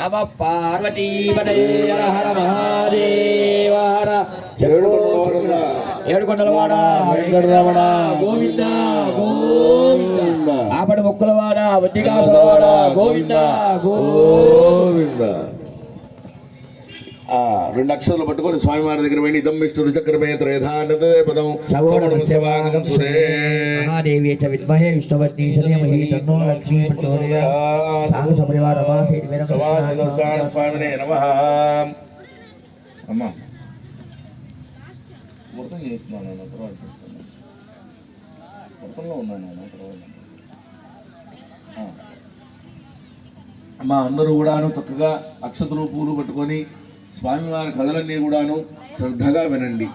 నమ పార్వతీపదే హర హర మహాదేవ హర ఏడుకొండలవాడ. వెంకటరమణ గోవింద గోవింద. ఆపడ ముక్కులవాడ వద్దికాసులవాడ గోవింద. గోవింద. ఆ రెండు అక్షరాలు పట్టుకొని స్వామివారి దగ్గర వెళ్ళి ఇదం విష్ణు చక్రమే త్రేధానదే పదం. సగోడమస్యవాగం సురే. మహాదేవి చ విద్మహే విష్ణువత్ని చదేమహి తన్నో లక్ష్మీ ప్రచోదయాత్ సాధు సమరివార రమాసేతి సమాధిదోత్తాన స్వామినే నమః. అమ్మా. మొత్తం చేస్తున్నాను నేను తర్వాత చేస్తాను. మొత్తంలో ఉన్నాను నేను తర్వాత ఆ. అమ్మా అందరూ కూడాను చక్కగా అక్షతలు పూలు పట్టుకొని స్వామివారి కథలన్నీ కూడాను శ్రద్ధగా వినండి.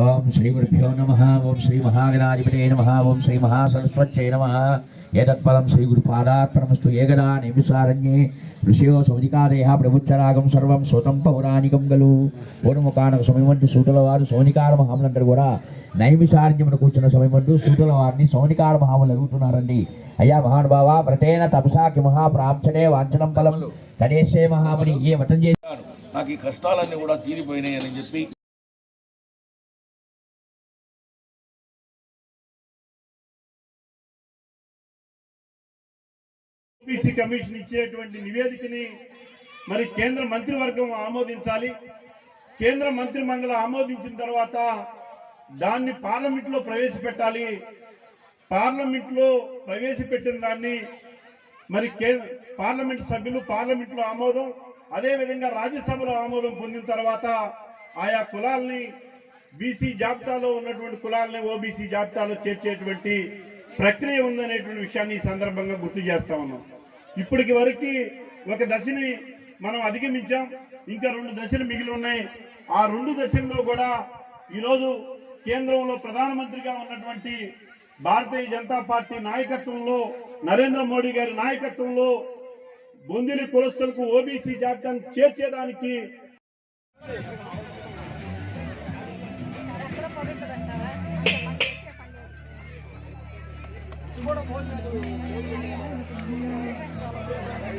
ఓం శ్రీ గురుభ్యో నమ ఓం శ్రీ మహాగణాధిపతే నమ ఓం శ్రీ మహాసరస్వత్యై నమ. ఏతత్పదం శ్రీ గురుపాదాత్మనమస్తు ఏగదా నిమిషారణ్యే. ఋషియో సౌనికాదేహ ప్రభుచ్చరాగం సర్వం సూతం పౌరాణికం గలు. పూర్వముఖానక సమయమంటూ సూటుల వారు సౌనికార మహాములందరూ కూడా నైమిషారణ్యమును కూర్చున్న సమయమంటూ సూటుల వారిని సౌనికార మహాములు అడుగుతున్నారండి అయ్యా మహానుభావ వ్రతేన తపసాకి మహాప్రాంచనే వాంఛనం ఫలం గణేశే మహాముని ఏ వటం చేశారు? నాకు ఈ కష్టాలన్నీ కూడా తీరిపోయినాయి అని చెప్పి ఓబీసీ కమిషన్ ఇచ్చేటువంటి నివేదికని మరి కేంద్ర మంత్రివర్గం ఆమోదించాలి. కేంద్ర మంత్రి మండలి ఆమోదించిన తర్వాత దాన్ని పార్లమెంట్లో ప్రవేశపెట్టాలి. పార్లమెంట్లో ప్రవేశపెట్టిన దాన్ని మరి కేంద్ర పార్లమెంట్ సభ్యులు పార్లమెంట్లో ఆమోదం అదే విధంగా రాజ్యసభలో ఆమోదం పొందిన తర్వాత ఆయా కులాల్ని బీసీ జాబితాలో ఉన్నటువంటి కులాలని ఓబీసీ జాబితాలో చేర్చేటువంటి ప్రక్రియ ఉందనేటువంటి విషయాన్ని ఈ సందర్భంగా గుర్తు చేస్తా ఉన్నాం. ఇప్పటికి వరకు ఒక దశని మనం అధిగమించాం. ఇంకా రెండు దశలు మిగిలి ఉన్నాయి. ఆ రెండు దశల్లో కూడా ఈరోజు కేంద్రంలో ప్రధానమంత్రిగా ఉన్నటువంటి భారతీయ జనతా పార్టీ నాయకత్వంలో నరేంద్ర మోడీ గారి నాయకత్వంలో బొందిలి కులస్తులకు ఓబీసీ జాబితాను చేర్చేదానికి కూడా आज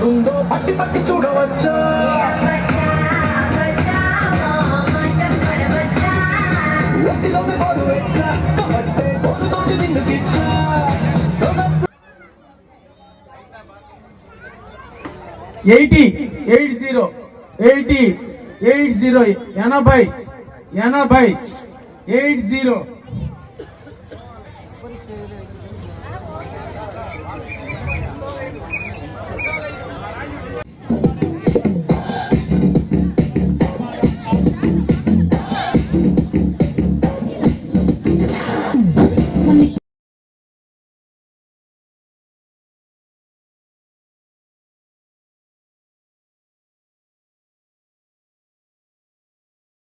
ఎడుందో పట్టి పట్టి చూడవచ్చు? ఒత్తిలోని పోరు వెచ్చ? కబట్టే పోరుతోటి నిన్నుకిచ్చా సొగసు eighty eight zero eighty eight zero ఎనభై ఎనభై ఎయిట్ జీరో.